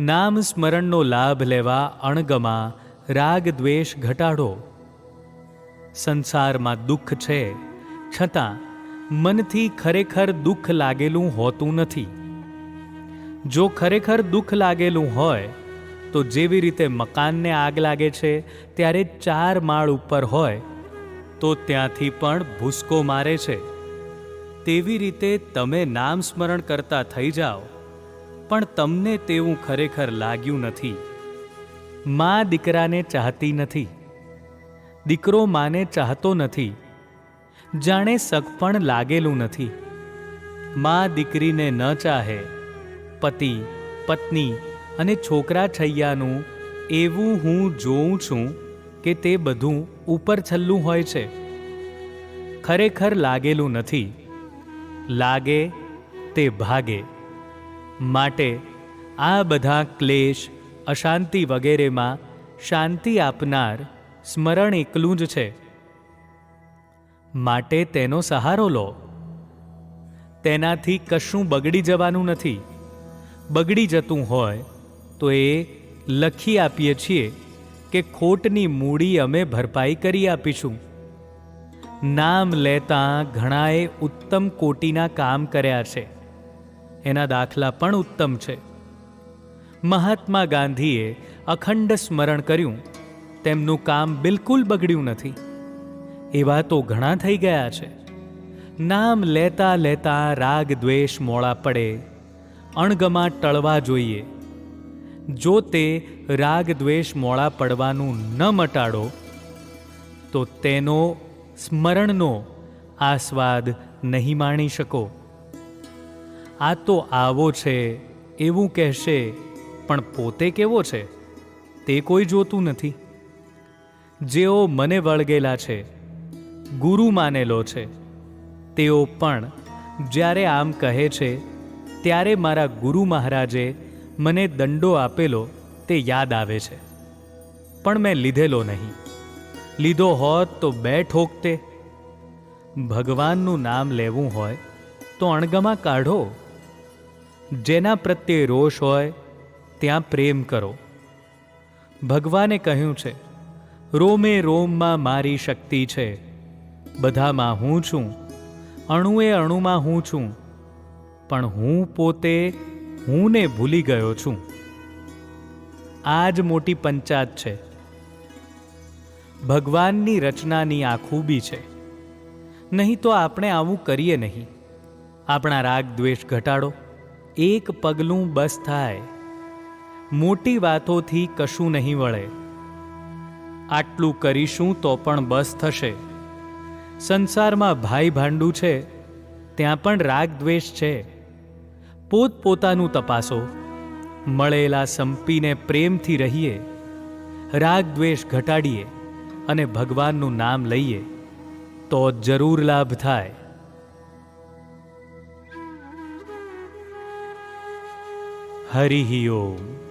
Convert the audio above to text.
નામ સ્મરણનો લાભ લેવા અણગમા રાગ દ્વેષ ઘટાડો. સંસારમાં દુઃખ છે, છતાં મનથી ખરેખર દુઃખ લાગેલું હોતું નથી. જો ખરેખર દુઃખ લાગેલું હોય, તો જેવી રીતે મકાનને આગ લાગે છે, ત્યારે ચાર માળ ઉપર હોય, તો ત્યાંથી પણ ભૂસકો મારે છે. તેવી રીતે તમે નામ સ્મરણ કરતા થઈ જાઓ. પણ તમને તેવું ખરેખર લાગ્યું નથી. મા દીકરાને ચાહતી નથી. દીકરો માને ચાહતો નથી. જાણે સગપણ લાગેલું નથી. મા દીકરીને ન ચાહે. પતિ, પત્ની અને છોકરા છૈયાનું એવું હું જોઉં છું કે તે બધું ઉપર છલ્લું હોય છે. ખરેખર લાગેલું નથી. લાગે તે ભાગે. માટે આ બધા ક્લેશ, અશાંતિ વગેરેમાં શાંતિ આપનાર સ્મરણ એકલું જ છે. માટે તેનો સહારો લો. તેનાથી કશું બગડી જવાનું નથી. બગડી જતું હોય તો એ લખી આપીએ છીએ કે ખોટની મૂડી અમે ભરપાઈ કરી આપીશું. નામ લેતા ઘણાએ ઉત્તમ કોટીના કામ કર્યા છે. એના દાખલા પણ ઉત્તમ છે. મહાત્મા ગાંધીએ અખંડ સ્મરણ કર્યું. તેમનું કામ બિલકુલ બગડ્યું નથી. એવા તો ઘણા થઈ ગયા છે. નામ લેતા લેતા રાગ દ્વેષ મોળા પડે. અણગમા ટળવા જોઈએ. જો તે રાગ દ્વેષ મોળા પડવાનું ન મટાડો, તો તેનો સ્મરણનો આસ્વાદ નહીં માણી શકો. આ તો આવો છે, એવું કહેશે, પણ પોતે કેવો છે? તે કોઈ જોતું નથી. જેઓ મને વળગેલા છે, ગુરુ માનેલો છે. તેઓ પણ જ્યારે આમ કહે છે, ત્યારે મારા ગુરુ મહારાજે મને દંડો આપેલો, તે યાદ આવે છે. પણ મેં લીધેલો નહીં. લીધો હોત તો બે ઠોકતે. ભગવાનનું નામ લેવું હોય, તો અણગમા કાઢો. જેના પ્રત્યે રોષ હોય, ત્યાં પ્રેમ કરો. ભગવાને કહ્યું છે, રોમે રોમમાં મારી શક્તિ છે. બધામાં હું છું. અણુએ અણુમાં હું છું. પણ હું પોતે હુંને ભૂલી ગયો છું. આ જ મોટી પંચાત છે. ભગવાનની રચનાની આ ખૂબી છે. નહીં તો આપણે આવું કરીએ નહીં. આપણા રાગ દ્વેષ ઘટાડો. એક પગલું બસ થાય. મોટી વાતોથી કશું નહીં વળે. આટલું કરીશું તો પણ બસ થશે. સંસારમાં ભાઈ ભાંડું છે, ત્યાં પણ રાગ દ્વેષ છે. પોતપોતાનું તપાસો. મળેલા સંપીને પ્રેમથી રહીએ. રાગ દ્વેષ ઘટાડીએ અને ભગવાનનું નામ લઈએ. તો જરૂર લાભ થાય. હરિ ઓમ.